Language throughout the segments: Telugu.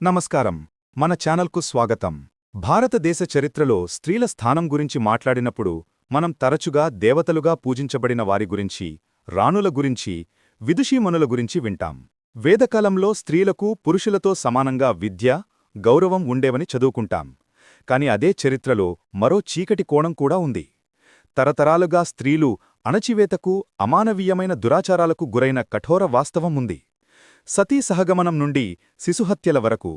నమస్కారం. మన ఛానల్కు స్వాగతం. భారతదేశ చరిత్రలో స్త్రీల స్థానం గురించి మాట్లాడినప్పుడు మనం తరచుగా దేవతలుగా పూజించబడిన వారి గురించి రాణుల గురించి విదుషీమనుల గురించి వింటాం. వేదకాలంలో స్త్రీలకు పురుషులతో సమానంగా విద్య గౌరవం ఉండేవని చదువుకుంటాం. కాని అదే చరిత్రలో మరో చీకటి కోణం కూడా ఉంది. తరతరాలుగా స్త్రీలు అణచివేతకు అమానవీయమైన దురాచారాలకు గురైన కఠోర వాస్తవం ఉంది. సతీ సహగమనం నుండి శిశుహత్యల వరకు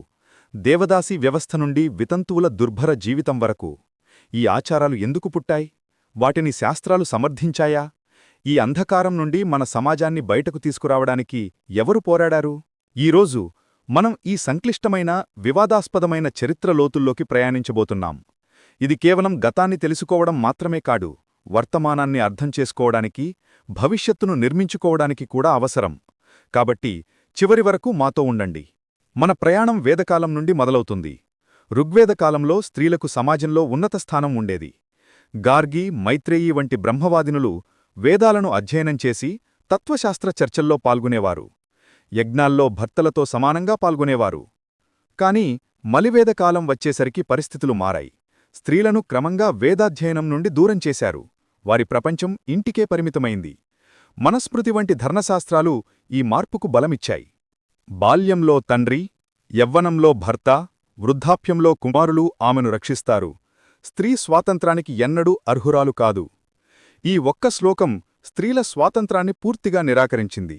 దేవదాసి వ్యవస్థ నుండి వితంతువుల దుర్భర జీవితం వరకు ఈ ఆచారాలు ఎందుకు పుట్టాయి? వాటిని శాస్త్రాలు సమర్థించాయా? ఈ అంధకారం నుండి మన సమాజాన్ని బయటకు తీసుకురావడానికి ఎవరు పోరాడారు? ఈరోజు మనం ఈ సంక్లిష్టమైన వివాదాస్పదమైన చరిత్ర లోతుల్లోకి ప్రయాణించబోతున్నాం. ఇది కేవలం గతాన్ని తెలుసుకోవడం మాత్రమే కాడు వర్తమానాన్ని అర్థం చేసుకోవడానికి భవిష్యత్తును నిర్మించుకోవడానికి కూడా అవసరం. కాబట్టి చివరి వరకు మాతో ఉండండి. మన ప్రయాణం వేదకాలం నుండి మొదలవుతుంది. ఋగ్వేదకాలంలో స్త్రీలకు సమాజంలో ఉన్నత స్థానం ఉండేది. గార్గి మైత్రేయి వంటి బ్రహ్మవాదినులు వేదాలను అధ్యయనం చేసి తత్వశాస్త్ర చర్చల్లో పాల్గొనేవారు. యజ్ఞాల్లో భర్తలతో సమానంగా పాల్గొనేవారు. కాని మలివేదకాలం వచ్చేసరికి పరిస్థితులు మారాయి. స్త్రీలను క్రమంగా వేదాధ్యయనం నుండి దూరం చేశారు. వారి ప్రపంచం ఇంటికే పరిమితమైంది. మనస్మృతి వంటి ధర్మశాస్త్రాలు ఈ మార్పుకు బలమిచ్చాయి. బాల్యంలో తండ్రి యవ్వనంలో భర్త వృద్ధాప్యంలో కుమారులు ఆమెను రక్షిస్తారు. స్త్రీ స్వాతంత్రానికి ఎన్నడూ అర్హురాలు కాదు. ఈ ఒక్క శ్లోకం స్త్రీల స్వాతంత్రాన్ని పూర్తిగా నిరాకరించింది.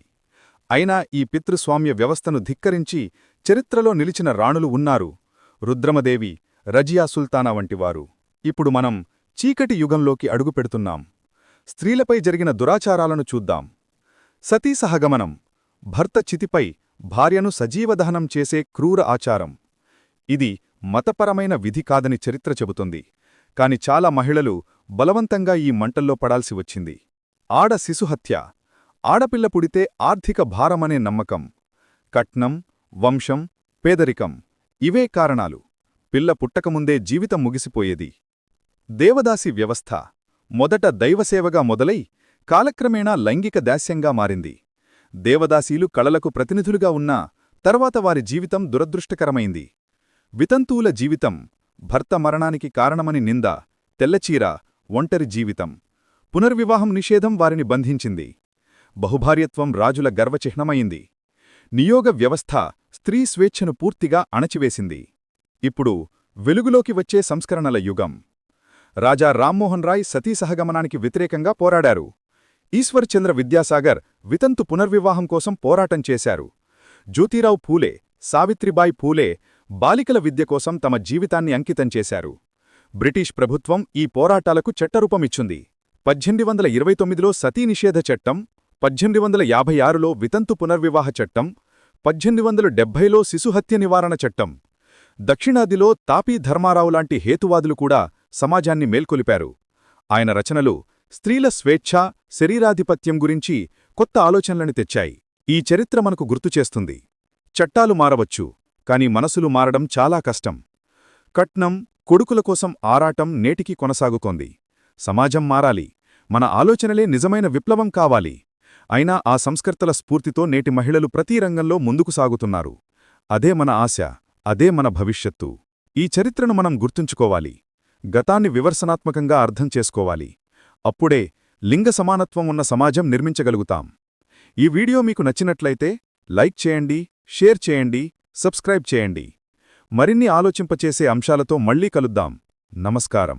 అయినా ఈ పితృస్వామ్య వ్యవస్థను ధిక్కరించి చరిత్రలో నిలిచిన రాణులు ఉన్నారు. రుద్రమదేవి రజియా సుల్తానా వంటివారు. ఇప్పుడు మనం చీకటి యుగంలోకి అడుగుపెడుతున్నాం. స్త్రీలపై జరిగిన దురాచారాలను చూద్దాం. సతీ సహగమనం భర్త చితిపై భార్యను సజీవదహనం చేసే క్రూర ఆచారం. ఇది మతపరమైన విధి కాదని చరిత్ర చెబుతుంది. కాని చాలా మహిళలు బలవంతంగా ఈ మంటల్లో పడాల్సి వచ్చింది. ఆడ శిశుహత్య ఆడపిల్ల పుడితే ఆర్థిక భారమనే నమ్మకం. కట్నం వంశం పేదరికం ఇవే కారణాలు. పిల్ల పుట్టకముందే జీవితం ముగిసిపోయేది. దేవదాసి వ్యవస్థ మొదట దైవసేవగా మొదలై కాలక్రమేణా లైంగిక దాస్యంగా మారింది. దేవదాసీలు కళలకు ప్రతినిధులుగా ఉన్నా తర్వాత వారి జీవితం దురదృష్టకరమైంది. వితంతువుల జీవితం భర్త మరణానికి కారణమని నింద తెల్లచీర ఒంటరి జీవితం పునర్వివాహం నిషేధం వారిని బంధించింది. బహుభార్యత్వం రాజుల గర్వచిహ్నమైంది. నియోగ వ్యవస్థ స్త్రీ స్వేచ్ఛను పూర్తిగా అణచివేసింది. ఇప్పుడు వెలుగులోకి వచ్చే సంస్కరణల యుగం. రాజా రామ్మోహన్ రాయ్ సతీ సహగమనానికి వ్యతిరేకంగా పోరాడారు. ఈశ్వర్ చంద్ర విద్యాసాగర్ వితంతు పునర్వివాహం కోసం పోరాటం చేశారు. జ్యోతిరావు పూలే సావిత్రిబాయి పూలే బాలికల విద్య కోసం తమ జీవితాన్ని అంకితం చేశారు. బ్రిటిష్ ప్రభుత్వం ఈ పోరాటాలకు చట్టరూపమిచ్చింది. పద్దెనిమిది వందల ఇరవై తొమ్మిదిలో సతీ నిషేధ చట్టం పద్దెనిమిది వందల యాభై ఆరులో వితంతు పునర్వివాహ చట్టం పద్దెనిమిది వందల డెబ్బైలో శిశుహత్య నివారణ చట్టం దక్షిణాదిలో తాపీ ధర్మారావు లాంటి హేతువాదులు కూడా సమాజాన్ని మేల్కొలిపారు. ఆయన రచనలు స్త్రీల స్వేచ్ఛ శరీరాధిపత్యం గురించి కొత్త ఆలోచనలని తెచ్చాయి. ఈ చరిత్ర మనకు గుర్తుచేస్తుంది చట్టాలు మారవచ్చు కాని మనసులు మారడం చాలా కష్టం. కట్నం కొడుకుల కోసం ఆరాటం నేటికి కొనసాగుతోంది. సమాజం మారాలి. మన ఆలోచనలే నిజమైన విప్లవం కావాలి. అయినా ఆ సంస్కర్తల స్ఫూర్తితో నేటి మహిళలు ప్రతి రంగంలో ముందుకు సాగుతున్నారు. అదే మన ఆశ అదే మన భవిష్యత్తు. ఈ చరిత్రను మనం గుర్తుంచుకోవాలి. గతాన్ని వివర్సనాత్మకంగా అర్థం చేసుకోవాలి. అప్పుడే లింగ సమానత్వం ఉన్న సమాజం నిర్మించగలుగుతాం. ఈ వీడియో మీకు నచ్చినట్లయితే లైక్ చేయండి షేర్ చేయండి సబ్స్క్రైబ్ చేయండి. మరిన్ని ఆలోచింపచేసే అంశాలతో మళ్ళీ కలుద్దాం. నమస్కారం.